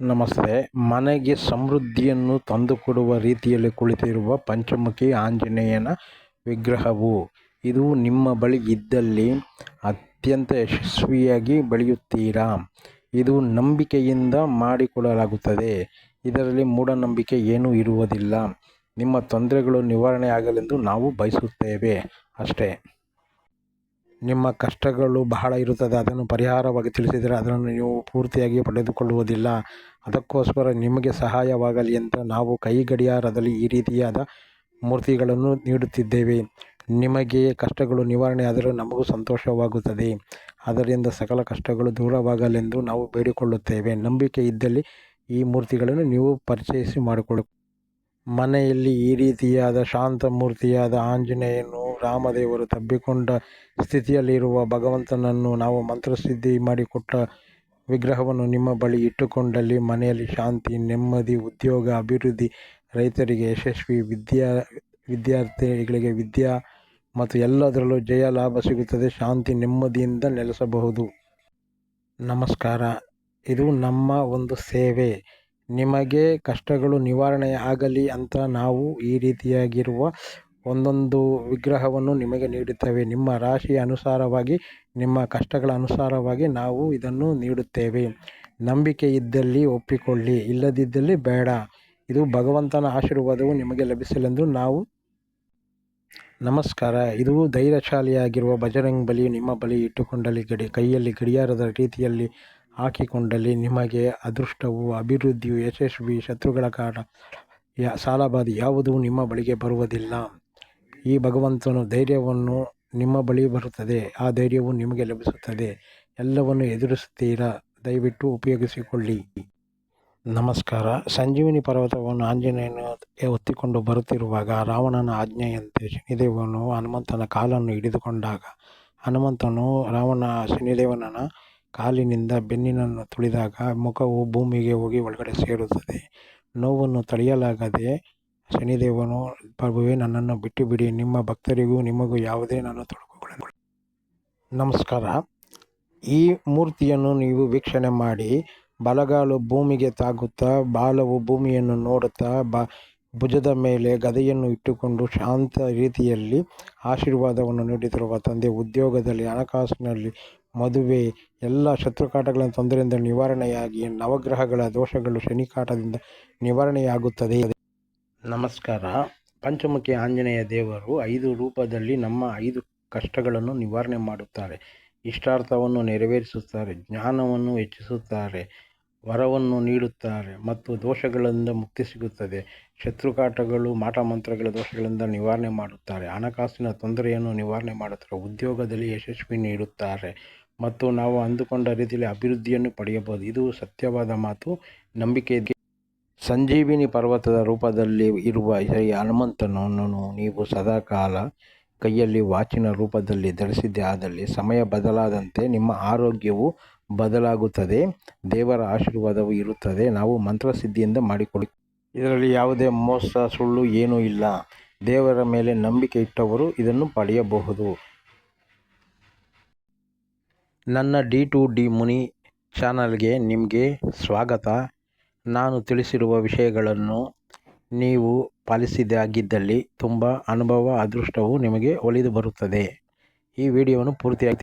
ನಮಸ್ತೆ. ಮನೆಗೆ ಸಮೃದ್ಧಿಯನ್ನು ತಂದುಕೊಡುವ ರೀತಿಯಲ್ಲಿ ಕುಳಿತಿರುವ ಪಂಚಮುಖಿ ಆಂಜನೇಯನ ವಿಗ್ರಹವು ಇದು ನಿಮ್ಮ ಬಳಿ ಇದ್ದಲ್ಲಿ ಅತ್ಯಂತ ಯಶಸ್ವಿಯಾಗಿ ಬೆಳೆಯುತ್ತೀರಾ? ಇದು ನಂಬಿಕೆಯಿಂದ ಮಾಡಿಕೊಳ್ಳಲಾಗುತ್ತದೆ ಇದರಲ್ಲಿ ಮೂಢನಂಬಿಕೆ ಏನೂ ಇರುವುದಿಲ್ಲ. ನಿಮ್ಮ ತೊಂದರೆಗಳು ನಿವಾರಣೆ ಆಗಲೆಂದು ನಾವು ಬಯಸುತ್ತೇವೆ. ಅಷ್ಟೇ. ನಿಮ್ಮ ಕಷ್ಟಗಳು ಬಹಳ ಇರುತ್ತದೆ. ಅದನ್ನು ಪರಿಹಾರವಾಗಿ ತಿಳಿಸಿದರೆ ಅದನ್ನು ನೀವು ಪೂರ್ತಿಯಾಗಿ ಪಡೆದುಕೊಳ್ಳುವುದಿಲ್ಲ. ಅದಕ್ಕೋಸ್ಕರ ನಿಮಗೆ ಸಹಾಯವಾಗಲಿ ಅಂತ ನಾವು ಕೈ ಗಡಿಯಾರದಲ್ಲಿ ಈ ರೀತಿಯಾದ ಮೂರ್ತಿಗಳನ್ನು ನೀಡುತ್ತಿದ್ದೇವೆ. ನಿಮಗೆ ಕಷ್ಟಗಳು ನಿವಾರಣೆ ಆದರೂ ನಮಗೂ ಸಂತೋಷವಾಗುತ್ತದೆ. ಅದರಿಂದ ಸಕಲ ಕಷ್ಟಗಳು ದೂರವಾಗಲೆಂದು ನಾವು ಬೇಡಿಕೊಳ್ಳುತ್ತೇವೆ. ನಂಬಿಕೆ ಇದ್ದಲ್ಲಿ ಈ ಮೂರ್ತಿಗಳನ್ನು ನೀವು ಪರಿಚಯಿಸಿ ಮಾಡಿಕೊಳ್ಳು. ಮನೆಯಲ್ಲಿ ಈ ರೀತಿಯಾದ ಶಾಂತ ಮೂರ್ತಿಯಾದ ಆಂಜನೇಯನು ರಾಮದೇವರು ತಬ್ಬಿಕೊಂಡ ಸ್ಥಿತಿಯಲ್ಲಿರುವ ಭಗವಂತನನ್ನು ನಾವು ಮಂತ್ರಸಿದ್ಧಿ ಮಾಡಿಕೊಟ್ಟ ವಿಗ್ರಹವನ್ನು ನಿಮ್ಮ ಬಳಿ ಇಟ್ಟುಕೊಂಡಲ್ಲಿ ಮನೆಯಲ್ಲಿ ಶಾಂತಿ, ನೆಮ್ಮದಿ, ಉದ್ಯೋಗ, ಅಭಿವೃದ್ಧಿ, ರೈತರಿಗೆ ಯಶಸ್ವಿ, ವಿದ್ಯಾ, ವಿದ್ಯಾರ್ಥಿಗಳಿಗೆ ವಿದ್ಯಾ ಮತ್ತು ಎಲ್ಲದರಲ್ಲೂ ಜಯ ಲಾಭ ಸಿಗುತ್ತದೆ. ಶಾಂತಿ ನೆಮ್ಮದಿಯಿಂದ ನೆಲೆಸಬಹುದು. ನಮಸ್ಕಾರ. ಇದು ನಮ್ಮ ಒಂದು ಸೇವೆ. ನಿಮಗೆ ಕಷ್ಟಗಳು ನಿವಾರಣೆ ಆಗಲಿ ಅಂತ ನಾವು ಈ ರೀತಿಯಾಗಿರುವ ಒಂದೊಂದು ವಿಗ್ರಹವನ್ನು ನಿಮಗೆ ನೀಡುತ್ತೇವೆ. ನಿಮ್ಮ ರಾಶಿಯ ಅನುಸಾರವಾಗಿ, ನಿಮ್ಮ ಕಷ್ಟಗಳ ಅನುಸಾರವಾಗಿ ನಾವು ಇದನ್ನು ನೀಡುತ್ತೇವೆ. ನಂಬಿಕೆ ಇದ್ದಲ್ಲಿ ಒಪ್ಪಿಕೊಳ್ಳಿ, ಇಲ್ಲದಿದ್ದಲ್ಲಿ ಬೇಡ. ಇದು ಭಗವಂತನ ಆಶೀರ್ವಾದವು ನಿಮಗೆ ಲಭಿಸಲೆಂದು ನಾವು ನಮಸ್ಕಾರ. ಇದು ಧೈರ್ಯಶಾಲಿಯಾಗಿರುವ ಬಜರಂಗ್ ಬಲಿ, ನಿಮ್ಮ ಬಳಿ ಇಟ್ಟುಕೊಂಡಲ್ಲಿ ಗಡಿ, ಕೈಯಲ್ಲಿ ಗಡಿಯಾರದ ರೀತಿಯಲ್ಲಿ ಹಾಕಿಕೊಂಡಲ್ಲಿ ನಿಮಗೆ ಅದೃಷ್ಟವು, ಅಭಿವೃದ್ಧಿಯು ಯಶಸ್ವಿ, ಶತ್ರುಗಳ ಕಾರಣ ಯಾ, ಸಾಲಬಾಧೆ ಯಾವುದೂ ನಿಮ್ಮ ಬಳಿಗೆ ಬರುವುದಿಲ್ಲ. ಈ ಭಗವಂತನು ಧೈರ್ಯವನ್ನು ನಿಮ್ಮ ಬಳಿ ಬರುತ್ತದೆ. ಆ ಧೈರ್ಯವು ನಿಮಗೆ ಲಭಿಸುತ್ತದೆ. ಎಲ್ಲವನ್ನು ಎದುರಿಸುತ್ತೀರಾ? ದಯವಿಟ್ಟು ಉಪಯೋಗಿಸಿಕೊಳ್ಳಿ. ನಮಸ್ಕಾರ. ಸಂಜೀವಿನಿ ಪರ್ವತವನ್ನು ಆಂಜನೇಯನು ಹೊತ್ತಿಕೊಂಡು ಬರುತ್ತಿರುವಾಗ ರಾವಣನ ಆಜ್ಞೆಯಂತೆ ಶನಿದೇವನು ಹನುಮಂತನ ಕಾಲನ್ನು ಹಿಡಿದುಕೊಂಡಾಗ ಹನುಮಂತನು ರಾವಣ ಶನಿದೇವನ ಕಾಲಿನಿಂದ ಬೆನ್ನಿನನ್ನು ತುಳಿದಾಗ ಮುಖವು ಭೂಮಿಗೆ ಹೋಗಿ ಒಳಗಡೆ ಸೇರುತ್ತದೆ. ನೋವನ್ನು ತಡೆಯಲಾಗದೆ ಶನಿದೇವನು, ಪ್ರಭುವೇ, ನನ್ನನ್ನು ಬಿಟ್ಟು ಬಿಡಿ ನಿಮ್ಮ ಭಕ್ತರಿಗೂ ನಿಮಗೂ ಯಾವುದೇ ನಾನು ತೊಡಕುಗಳನ್ನು ನಮಸ್ಕಾರ. ಈ ಮೂರ್ತಿಯನ್ನು ನೀವು ವೀಕ್ಷಣೆ ಮಾಡಿ, ಬಲಗಾಲು ಭೂಮಿಗೆ ತಾಗುತ್ತಾ, ಬಾಲವು ಭೂಮಿಯನ್ನು ನೋಡುತ್ತಾ, ಬ, ಭುಜದ ಮೇಲೆ ಗದೆಯನ್ನು ಇಟ್ಟುಕೊಂಡು ಶಾಂತ ರೀತಿಯಲ್ಲಿ ಆಶೀರ್ವಾದವನ್ನು ನೀಡುತ್ತಿರುವ ತಂದೆ, ಉದ್ಯೋಗದಲ್ಲಿ, ಹಣಕಾಸಿನಲ್ಲಿ, ಮದುವೆ, ಎಲ್ಲ ಶತ್ರುಕಾಟಗಳ ತೊಂದರೆಯಿಂದ ನಿವಾರಣೆಯಾಗಿ, ನವಗ್ರಹಗಳ ದೋಷಗಳು ಶನಿಕಾಟದಿಂದ ನಿವಾರಣೆಯಾಗುತ್ತದೆ. ನಮಸ್ಕಾರ. ಪಂಚಮುಖಿ ಆಂಜನೇಯ ದೇವರು ಐದು ರೂಪದಲ್ಲಿ ನಮ್ಮ ಐದು ಕಷ್ಟಗಳನ್ನು ನಿವಾರಣೆ ಮಾಡುತ್ತಾರೆ. ಇಷ್ಟಾರ್ಥವನ್ನು ನೆರವೇರಿಸುತ್ತಾರೆ, ಜ್ಞಾನವನ್ನು ಹೆಚ್ಚಿಸುತ್ತಾರೆ, ವರವನ್ನು ನೀಡುತ್ತಾರೆ ಮತ್ತು ದೋಷಗಳಿಂದ ಮುಕ್ತಿ ಸಿಗುತ್ತದೆ. ಶತ್ರುಕಾಟಗಳು, ಮಾಟಮಂತ್ರಗಳ ದೋಷಗಳಿಂದ ನಿವಾರಣೆ ಮಾಡುತ್ತಾರೆ. ಹಣಕಾಸಿನ ತೊಂದರೆಯನ್ನು ನಿವಾರಣೆ ಮಾಡುತ್ತಾರೆ. ಉದ್ಯೋಗದಲ್ಲಿ ಯಶಸ್ವಿ ನೀಡುತ್ತಾರೆ ಮತ್ತು ನಾವು ಅಂದುಕೊಂಡ ರೀತಿಯಲ್ಲಿ ಅಭಿವೃದ್ಧಿಯನ್ನು ಪಡೆಯಬಹುದು. ಇದು ಸತ್ಯವಾದ ಮಾತು. ನಂಬಿಕೆ ಸಂಜೀವಿನಿ ಪರ್ವತದ ರೂಪದಲ್ಲಿ ಇರುವ ಶ್ರೀ ಹನುಮಂತನನ್ನು ನೀವು ಸದಾಕಾಲ ಕೈಯಲ್ಲಿ ವಾಚಿನ ರೂಪದಲ್ಲಿ ಧರಿಸಿದ್ದೇ ಆದಲ್ಲಿ ಸಮಯ ಬದಲಾದಂತೆ ನಿಮ್ಮ ಆರೋಗ್ಯವು ಬದಲಾಗುತ್ತದೆ, ದೇವರ ಆಶೀರ್ವಾದವು ಇರುತ್ತದೆ. ನಾವು ಮಂತ್ರಸಿದ್ಧಿಯಿಂದ ಮಾಡಿಕೊಳ್ಳಿ ಇದರಲ್ಲಿ ಯಾವುದೇ ಮೋಸ, ಸುಳ್ಳು ಏನೂ ಇಲ್ಲ. ದೇವರ ಮೇಲೆ ನಂಬಿಕೆ ಇಟ್ಟವರು ಇದನ್ನು ಪಡೆಯಬಹುದು. ನನ್ನ ಡಿ ಟು ಡಿ ಮುನಿ ಚಾನಲ್ಗೆ ನಿಮಗೆ ಸ್ವಾಗತ. ನಾನು ತಿಳಿಸಿರುವ ವಿಷಯಗಳನ್ನು ನೀವು ಪಾಲಿಸಿದಾಗಿದ್ದಲ್ಲಿ ತುಂಬ ಅನುಭವ ಅದೃಷ್ಟವು ನಿಮಗೆ ಒಲಿದು ಬರುತ್ತದೆ. ಈ ವಿಡಿಯೋವನ್ನು ಪೂರ್ತಿಯಾಗಿ